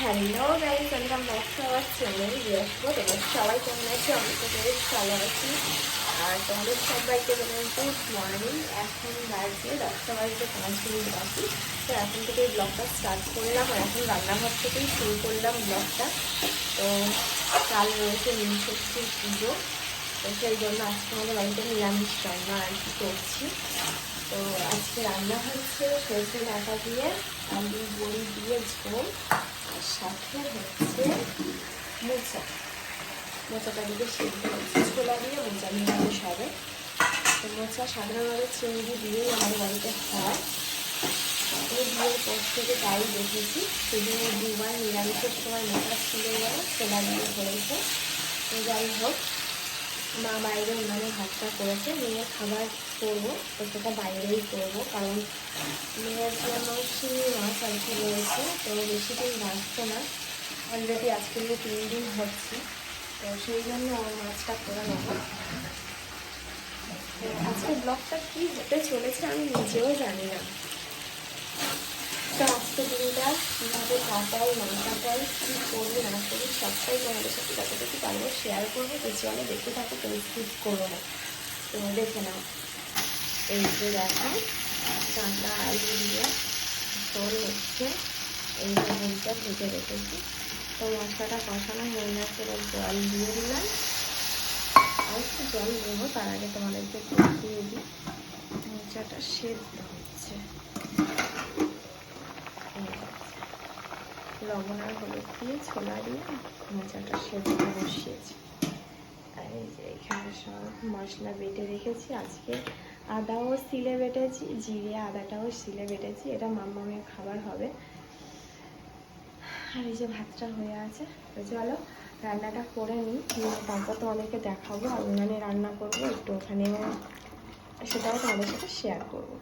Hello guys welcome back to our channel বৃহস্পত। এবং সবাই কেমন আছে? আমি তো বেশ ভালো আছি। আর তোমাদের সবাইকে জানাই গুড মর্নিং। এখন বাজে দশটা বাজে পাঁচ মিনিট বাকি। তো এখন থেকে ব্লগটা স্টার্ট করলাম আর এখন রান্নাঘর থেকেই শুরু করলাম ব্লগটা তো কাল রয়েছে নীলষষ্ঠীর পুজো। তো সেই জন্য আজকে আমাদের বাড়িতে নিরামিষ রান্না আর কি করছি। তো আজকে রান্না হচ্ছে সরষে ডাটা দিয়ে, আলু, বড়ি দিয়ে ঝোল। সাথে হচ্ছে মোচা। মোচাটা দিকে সেদ্ধ ছোলা দিয়ে মোচা নিরামিষ হবে তো মোচা সাধারণভাবে চিংড়ি দিয়েই আমার বাড়িতে হয়। এই বিয়ের পর থেকে তাই দেখেছি। শুধু দুবার নিরামিষের সময় মোচা ছিল ছোলা দিয়ে হয়েছে। যাই হোক মা বাইরে উনানে ভাতটা করেছে, মেয়ের খাবার করব, তো সেটা বাইরেই করব, কারণ মেয়ের জন্য শিঙি মাছ আর কি রয়েছে, তো বেশি দিন বাঁচছে না। অলরেডি আজকে তিন দিন হচ্ছে তো সেই জন্য ওর মাছটা করে নেব। আজকে ব্লগটা কী হতে চলেছে আমি নিজেও জানি না। আজকে দিনটা কীভাবে কাটাই, না কাটাই, কী করি না করি সবটাই তোমাদের সাথে যতটুকু পারব শেয়ার করব। তো চলো দেখতে থাকো তো স্কিপ করব না। তো দেখে নাও। এই যে দেখো কাঁচা আলু দিয়ে ঝোল হচ্ছে। এই মুড়িটা ভেজে রেখেছি। তো মশলাটা কষানো হয়ে গেছে, এবার জল দিয়ে দিলাম। আর একটু জল দেবো, তার আগে তোমাদেরকে দিয়ে দিই। মোচাটা সেদ্ধ হচ্ছে। লবণ আর হলুদ দিয়ে ছোলা দিয়ে মোচাটা সেদ্ধ বসিয়েছি। আর এই যে এখানে সব মশলা বেটে রেখেছি। আজকে আদাও সিলে বেটেছি, জিরে আদাটাও সিলে বেটেছি। এটা মামামের খাবার হবে। আর এই যে ভাতটা হয়ে আছে, তো চলো রান্নাটা করে নিই। তারপর তোমাদেরকে দেখাবো, আর উনানে রান্না করব, একটু ওখানে সেটাও তোমাদের সাথে শেয়ার করব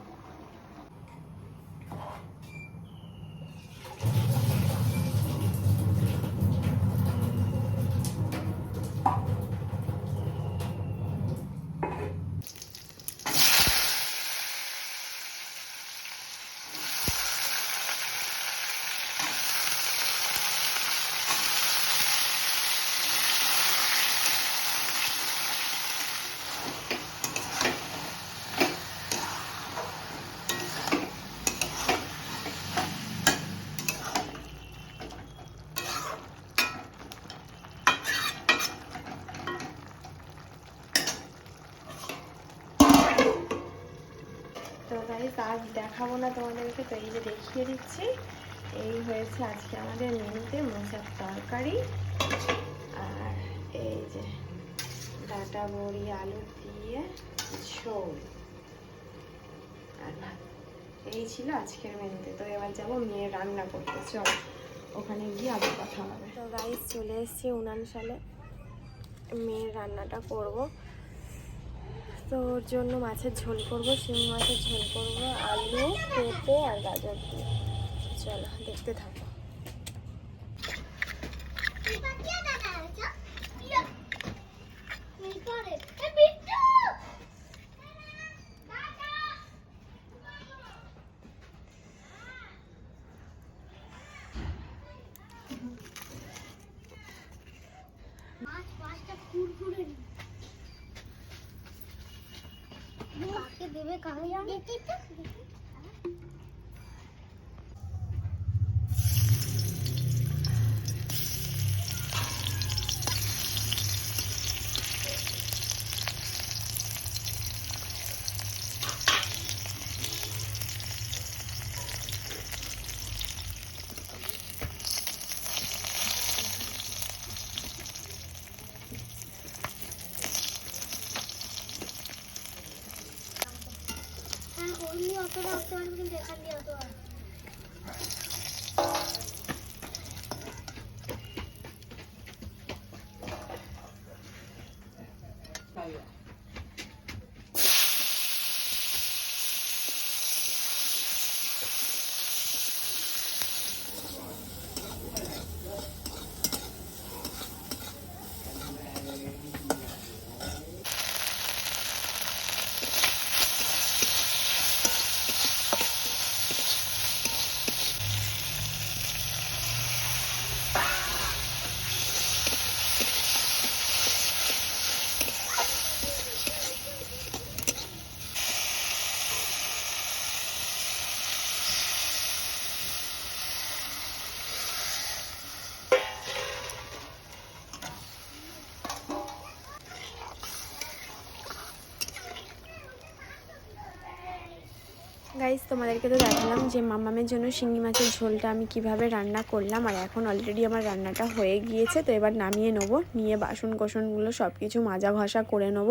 তো গাইস আজ দেখাবো না তোমাদেরকে, তো এই যে দেখিয়ে দিচ্ছি। এই হয়েছে আজকে আমাদের মেনুতে মোচার তরকারি। আর এই যে ডাটা বড়ি, আলু দিয়ে ঝোল। আর এই ছিল আজকের মেনুতে। তো এবার যাব মেয়ে রান্না করতে। চল, ওখানে গিয়ে আবার কথা হবে। তো গাইস চলে এসেছি উনান সালে। মেয়ের রান্নাটা করব। তো ওর জন্য মাছের ঝোল করব, শিম মাছের ঝোল করব, আলু, পেঁপে আর গাজর দিয়ে। চলো, দেখতে থাকো। 高呀。তোমাদেরকে তো দেখালাম যে মামামের জন্য শিঙি মাছের ঝোলটা আমি কীভাবে রান্না করলাম, আর এখন অলরেডি আমার রান্নাটা হয়ে গিয়েছে, তো এবার নামিয়ে নেব, নিয়ে বাসন কোসনগুলো সব কিছু মাজা ঘষা করে নেব,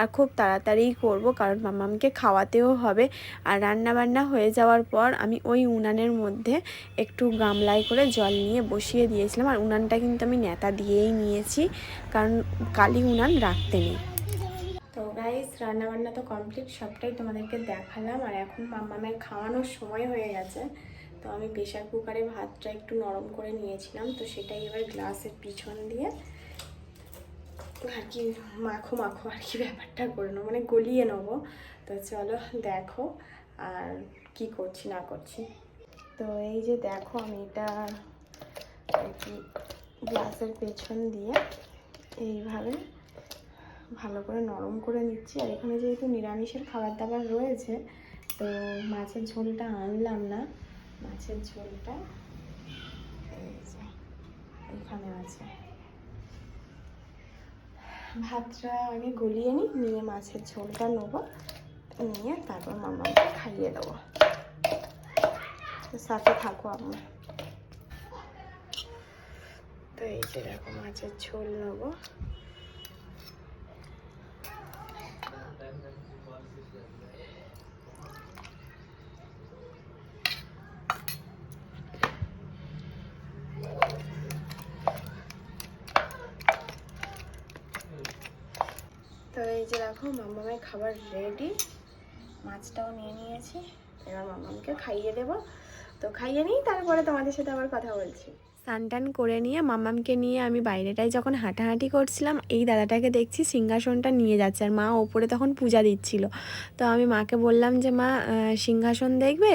আর খুব তাড়াতাড়িই করব, কারণ মামামকে খাওয়াতেও হবে। আর রান্না বান্না হয়ে যাওয়ার পর আমি ওই উনানের মধ্যে একটু গামলায় করে জল নিয়ে বসিয়ে দিয়েছিলাম, আর উনানটা কিন্তু আমি নেতা দিয়েই নিয়েছি, কারণ কালি উনান রাখতে নেই। গাইস রান্নাবান্না তো কমপ্লিট সবটাই তোমাদেরকে দেখালাম। আর এখন মাম্মামের খাওয়ানোর সময় হয়ে গেছে। তো আমি প্রেশার কুকারে ভাতটা একটু নরম করে নিয়েছিলাম। তো সেটাই এবার গ্লাসের পিছন দিয়ে আর কি মাখো মাখো আর কি ব্যাপারটা করে নেব। মানে গলিয়ে নেব। তো চলো দেখো আর কি করছি, না করছি। তো এই যে দেখো আমি এটা আর কি গ্লাসের পেছন দিয়ে এইভাবে ভালো করে নরম করে নিচ্ছি। আর এখানে যেহেতু নিরামিষের খাবার দাবার রয়েছে, তো মাছের ঝোলটা আনলাম না। মাছের ঝোলটা এখানে আছে। ভাতটা আগে গলিয়ে নিই, নিয়ে মাছের ঝোলটা নেব, নিয়ে তারপর মামাকে খাইয়ে দেবো। সাথে থাকো আমার তো এই যে দেখো, মাছের ঝোল নেব। তো এই যে দেখো মামামের খাবার রেডি মাছটাও নিয়ে নিয়েছি। এবার মামামকে খাইয়ে দেবো। তো খাইয়ে নিই, তারপরে তোমাদের সাথে আবার কথা বলছি। স্নান টান করে নিয়ে মামামকে নিয়ে আমি বাইরেটায় যখন হাঁটাহাঁটি করছিলাম, এই দাদাটাকে দেখছি সিংহাসনটা নিয়ে যাচ্ছে আর মা ওপরে তখন পূজা দিচ্ছিল। তো আমি মাকে বললাম যে, মা সিংহাসন দেখবে?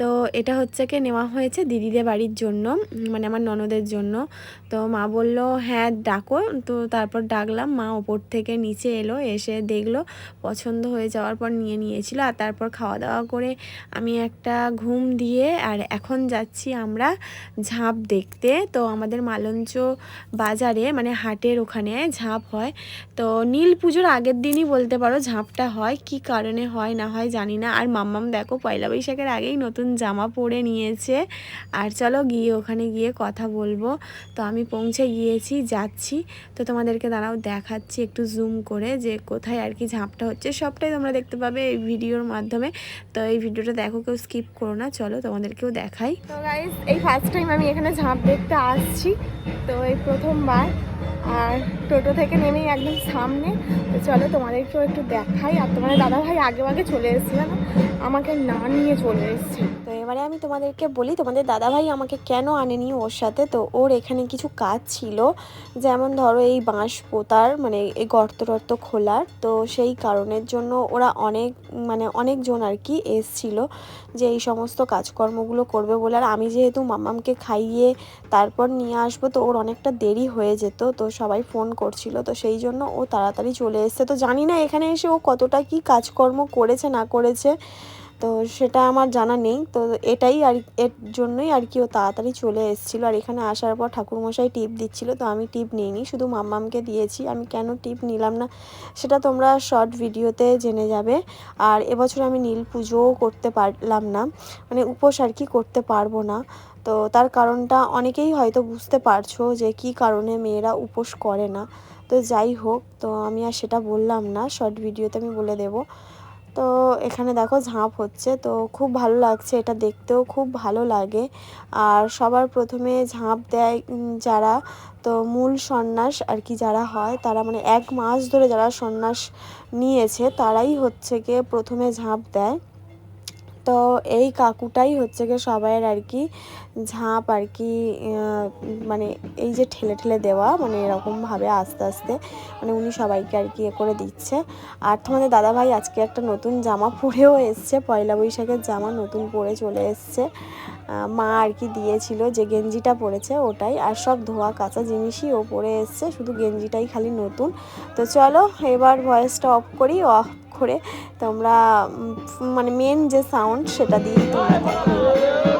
তো এটা হচ্ছে কি, নেওয়া হয়েছে দিদিদের বাড়ির জন্য মানে আমার ননদের জন্য। তো মা বলল হ্যাঁ ডাকো। তো তারপর ডাকলাম, মা ওপর থেকে নিচে এলো, এসে দেখল, পছন্দ হয়ে যাওয়ার পর নিয়ে নিয়েছিল। আর তারপর খাওয়া দাওয়া করে আমি একটা ঘুম দিয়ে, আর এখন যাচ্ছি আমরা ঝাঁপ দেখতে। তো আমাদের মালঞ্চ বাজারে মানে হাটের ওখানে ঝাঁপ হয়। তো নীল পুজোর আগের দিনই বলতে পারো ঝাঁপটা হয়, কি কারণে হয়, না হয় জানি না। আর মাম্মাম দেখো পয়লা বৈশাখের আগেই নতুন জামা পরে নিয়েছে। আর চলো গিয়ে ওখানে গিয়ে কথা বলব। তো আমি পৌঁছে গিয়েছি, যাচ্ছি। তো তোমাদেরকে দাঁড়াও, দেখাচ্ছি একটু জুম করে যে কোথায় আর কি ঝাঁপটা হচ্ছে। সবটাই তোমরা দেখতে পাবে এই ভিডিওর মাধ্যমে। তো এই ভিডিওটা দেখো, কেউ স্কিপ করো না। চলো তোমাদেরকেও দেখাই। তো গাইজ এই ফার্স্ট টাইম আমি এখানে ঝাঁপ দেখতে আসছি। তো এই প্রথমবার আর টোটো থেকে নেমেই একদম সামনে। তো চলো তোমাদেরকেও একটু দেখাই। আর তোমাদের দাদা ভাই আগে আগে চলে এসেছিল না আমাকে না নিয়ে চলে এসেছে। তো এবারে আমি তোমাদেরকে বলি, তোমাদের দাদা ভাই আমাকে কেন আনেনি ওর সাথে? তো ওর এখানে কিছু কাজ ছিল। যেমন ধরো এই বাঁশ পোতার মানে এই গর্ত টর্ত খোলার। তো সেই কারণের জন্য ওরা অনেক মানে অনেকজন আর কি এসছিল যে এই সমস্ত কাজকর্মগুলো করবে বলে। আর আমি যেহেতু মামামকে খাইয়ে তারপর নিয়ে আসব, তো ওর অনেকটা দেরি হয়ে যেত। তো সবাই ফোন করছিল, তো সেই জন্য ও তাড়াতাড়ি চলে এসছে। তো জানি না এখানে এসে ও কতটা কি কাজকর্ম করেছে, না করেছে। তো সেটা আমার জানা নেই। তো এটাই আর এর জন্যই আর কি ও তাড়াতাড়ি চলে এসেছিল। আর এখানে আসার পর ঠাকুরমশাই টিপ দিচ্ছিল, তো আমি টিপ নিইনি, শুধু মাম্মামকে দিয়েছি। আমি কেন টিপ নিলাম না, সেটা তোমরা শর্ট ভিডিওতে জেনে যাবে। আর এবছর আমি নীল পুজোও করতে পারলাম না মানে উপোস আর কি করতে পারব না। তো তার কারণটা অনেকেই হয়তো বুঝতে পারছ যে কি কারণে মেয়েরা উপোস করে না। তো যাই হোক, তো আমি আর সেটা বললাম না, শর্ট ভিডিওতে আমি বলে দেবো। তো এখানে দেখো ঝাঁপ হচ্ছে, তো খুব ভালো লাগছে এটা দেখতেও, খুব ভালো লাগে। আর সবার প্রথমে ঝাঁপ দেয় যারা, তো মূল সন্ন্যাস আর কি যারা হয়, তারা মানে এক মাস ধরে যারা সন্ন্যাস নিয়েছে, তারাই হচ্ছে গিয়ে প্রথমে ঝাঁপ দেয়। তো এই কাকুটাই হচ্ছে গিয়ে সবাইয়ের আর কি ঝাঁপ আর কি মানে এই যে ঠেলে ঠেলে দেওয়া মানে এরকমভাবে আস্তে আস্তে মানে উনি সবাইকে আর কি এ করে দিচ্ছে। আর তোমাদের দাদাভাই আজকে একটা নতুন জামা পরেও এসছে, পয়লা বৈশাখের জামা নতুন পরে চলে এসছে। মা আর কি দিয়েছিল যে গেঞ্জিটা পরেছে ওটাই, আর সব ধোয়া কাঁচা জিনিসই ও পরে এসছে, শুধু গেঞ্জিটাই খালি নতুন। তো চলো এবার ভয়েসটা অফ করি, অফ করে তোমরা মানে মেন যে সাউন্ড সেটা দিয়ে তোমরা দেখো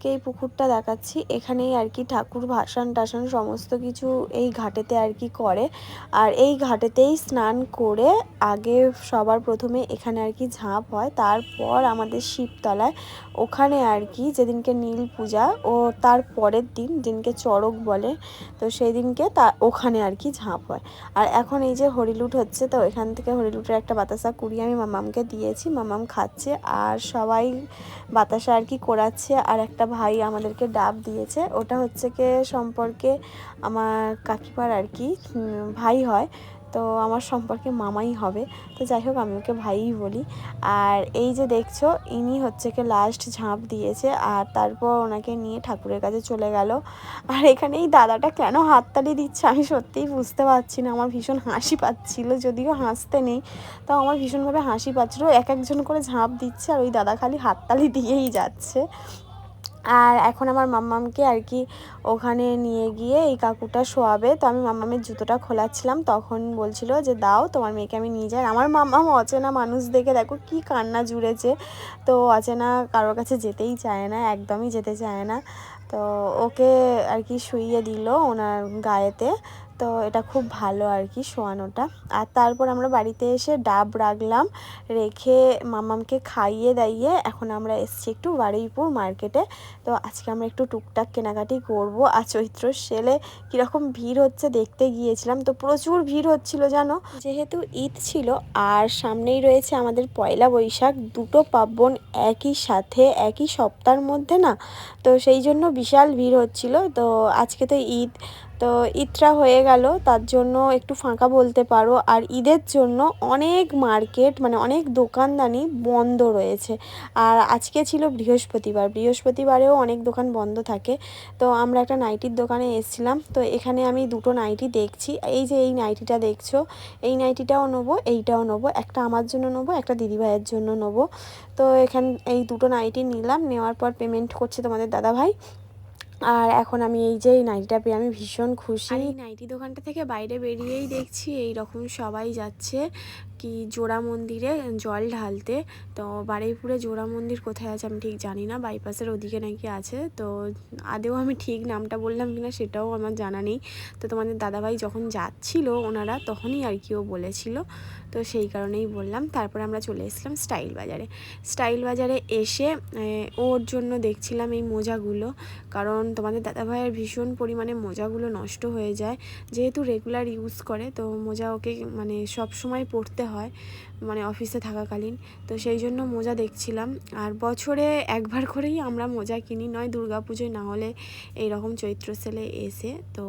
তোমাদেরকে এই পুকুরটা দেখাচ্ছি। এখানেই আর কি ঠাকুর ভাসান টাসান সমস্ত কিছু এই ঘাটেতে আর কি করে। আর এই ঘাটেতেই স্নান করে আগে সবার প্রথমে এখানে আর কি ঝাঁপ হয়, তারপর আমাদের শিবতলায়। ওখানে আর কি যেদিনকে নীল পূজা ও তার পরের দিন যেদিনকে চড়ক বলে, তো সেই দিনকে তা ওখানে আর কি ঝাঁপ হয়। আর এখন এই যে হরিলুট হচ্ছে, তো এখান থেকে হরিলুটের একটা বাতাসা কুড়িয়ে আমি মামামকে দিয়েছি। মামাম খাচ্ছে আর সবাই বাতাসা আর কি কোরাচ্ছে। আর একটা ভাই আমাদেরকে ডাব দিয়েছে। ওটা হচ্ছে কে সম্পর্কে আমার কাকিমার আর কি ভাই হয়। তো আমার সম্পর্কে মামাই হবে। তো যাই হোক, আমি ওকে ভাইই বলি। আর এই যে দেখছ, ইনি হচ্ছে কি লাস্ট ঝাঁপ দিয়েছে। আর তারপর ওনাকে নিয়ে ঠাকুরের কাছে চলে গেল। আর এখানে এই দাদাটা কেন হাততালি দিচ্ছে আমি সত্যিই বুঝতে পারছি না। আমার ভীষণ হাসি পাচ্ছিল, যদিও হাসতে নেই। তাও আমার ভীষণভাবে হাসি পাচ্ছিল। এক একজন করে ঝাঁপ দিচ্ছে আর ওই দাদা খালি হাততালি দিয়েই যাচ্ছে। আর এখন আমার মাম্মামকে আর কি ওখানে নিয়ে গিয়ে এই কাকুটা শোয়াবে। তো আমি মাম্মামের জুতোটা খোলাচ্ছিলাম, তখন বলছিল যে, দাও, তোমার মেয়েকে আমি নিয়ে যাই। আমার মাম্মাম অচেনা মানুষ দেখে, দেখো কি কান্না জুড়েছে। তো অচেনা কারোর কাছে যেতেই চায় না, একদমই যেতে চায় না। তো ওকে আর কি শুইয়ে দিল ওনার গায়েতে। তো এটা খুব ভালো আর কি শোয়ানোটা। আর তারপর আমরা বাড়িতে এসে ডাব রাখলাম, রেখে মামামকে খাইয়ে দাইয়ে এখন আমরা এসছি একটু বারুইপুর মার্কেটে। তো আজকে আমরা একটু টুকটাক কেনাকাটি করব। আর চৈত্র সেলে কীরকম ভিড় হচ্ছে দেখতে গিয়েছিলাম। তো প্রচুর ভিড় হচ্ছিল জানো? যেহেতু ঈদ ছিল আর সামনেই রয়েছে আমাদের পয়লা বৈশাখ, দুটো পার্বণ একই সাথে, একই সপ্তাহের মধ্যে না? তো সেই জন্য বিশাল ভিড় হচ্ছিল। তো আজকে তো ঈদ তো ঈদটা হয়ে গেল। তার জন্য একটু ফাঁকা বলতে পারো। আর ঈদের জন্য অনেক মার্কেট মানে অনেক দোকানদানি বন্ধ রয়েছে। আর আজকে ছিল বৃহস্পতিবার। বৃহস্পতিবারেও অনেক দোকান বন্ধ থাকে। তো আমরা একটা নাইটির দোকানে এসেছিলাম। তো এখানে আমি দুটো নাইটি দেখছি। এই যে এই নাইটিটা দেখছ, এই নাইটিটাও নেব, এইটাও নেব। একটা আমার জন্য নেব, একটা দিদিভাইয়ের জন্য নেব। তো এখান, এই দুটো নাইটি নিলাম। নেওয়ার পর পেমেন্ট করছে তোমাদের দাদাভাই। আর এখন আমি এই যে এই নাইটিটা পেয়ে আমি ভীষণ খুশি। এই নাইটি দোকানটা থেকে বাইরে বেরিয়েই দেখছি এই রকম সবাই যাচ্ছে কি জোড়া মন্দিরে জল ঢালতে। তো বারুইপুরে জোড়া মন্দির কোথায় আছে আমি ঠিক জানি না, বাইপাসের ওদিকে নাকি আছে। তো আদেও আমি ঠিক নামটা বললাম কিনা সেটাও আমার জানা নেই। তো তোমাদের দাদাভাই যখন যাচ্ছিল ওনারা তখনই আর কি ও বলেছিল। তো সেই কারণেই বললাম। তারপর আমরা চলে এসেছিলাম স্টাইল বাজারে। স্টাইল বাজারে এসে ওর জন্য দেখছিলাম এই মোজাগুলো। কারণ তোমাদের দাদাভাইয়ের ভীষণ পরিমাণে মোজাগুলো নষ্ট হয়ে যায়। যেহেতু রেগুলার ইউজ করে, তো মোজা ওকে মানে সব সময় পরতে হয় মানে অফিসে থাকাকালীন। তো সেই জন্য মোজা দেখছিলাম। আর বছরে একবার করেই আমরা মোজা কিনি, নয় দুর্গা পুজোয় না হলে এইরকম চৈত্র সেলে এসে, তো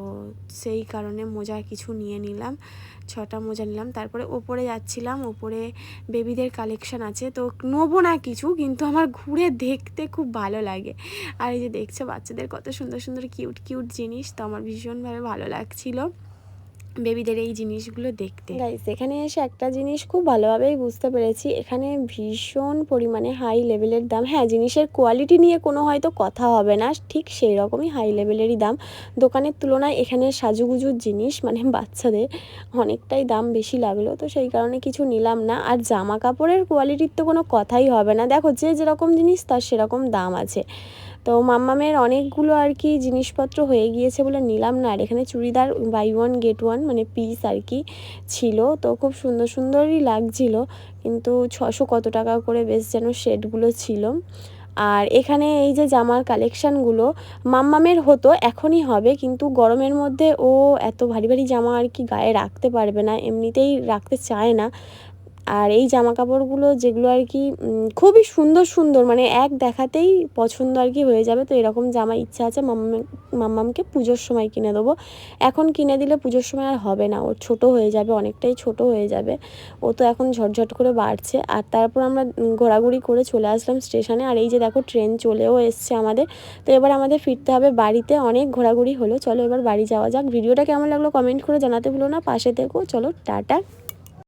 সেই কারণে মোজা কিছু নিয়ে নিলাম। ছটা মোজা নিলাম। তারপরে ওপরে যাচ্ছিলাম, ওপরে বেবিদের কালেকশান আছে। তো নোবো না কিছু, কিন্তু আমার ঘুরে দেখতে খুব ভালো লাগে। আর এই যে দেখছ বাচ্চাদের কত সুন্দর সুন্দর কিউট কিউট জিনিস, তো আমার ভীষণভাবে ভালো লাগছিল। বেবিদের এই জিনিসগুলো দেখতে। গাইস এখানে এসে একটা জিনিস খুব ভালোভাবেই বুঝতে পেরেছি। এখানে ভীষণ পরিমাণে হাই লেভেলের দাম। হ্যাঁ জিনিসের কোয়ালিটি নিয়ে কোনো হয়তো কথা হবে না। ঠিক সেই রকমই হাই লেভেলেরই দাম। দোকানের তুলনায় এখানে সাজুগুজুর জিনিস মানে বাচ্চাদের, অনেকটাই দাম বেশি লাগল। তো সেই কারণে কিছু নিলাম না। আর জামা কাপড়ের কোয়ালিটির তো কোনো কথাই হবে না। দেখো, যে যেরকম জিনিস, তার সেরকম দাম আছে। তো মাম্মামের অনেকগুলো আর কি জিনিসপত্র হয়ে গিয়েছে বলে নিলাম না। আর এখানে churidar by one get one মানে পিস আর কি ছিল। তো খুব সুন্দর সুন্দরই লাগছিল। কিন্তু ছশো কত টাকা করে বেশ যেন শেডগুলো ছিল। আর এখানে এই যে জামার কালেকশানগুলো মাম্মামের হতো, এখনই হবে। কিন্তু গরমের মধ্যে ও এত ভারী ভারী জামা আর কি গায়ে রাখতে পারবে না। এমনিতেই রাখতে চায় না। আর এই জামা কাপড়গুলো যেগুলো আর কি খুবই সুন্দর সুন্দর মানে এক দেখাতেই পছন্দ আর কি হয়ে যাবে। তো এরকম জামা ইচ্ছা আছে মাম্মা মাম্মামকে পুজোর সময় কিনে দেবো। এখন কিনে দিলে পুজোর সময় আর হবে না, ওর ছোট হয়ে যাবে, অনেকটাই ছোট হয়ে যাবে। ও তো এখন ঝটঝট করে বাড়ছে। আর তারপর আমরা ঘোরাঘুরি করে চলে আসলাম স্টেশনে। আর এই যে দেখো, ট্রেন চলেও এসছে আমাদের। তো এবার আমাদের ফিরতে হবে বাড়িতে, অনেক ঘোরাঘুরি হলো। চলো এবার বাড়ি যাওয়া যাক। ভিডিওটা কেমন লাগল কমেন্ট করে জানাতে ভুলো না। পাশে থেকো। চলো, টাটা।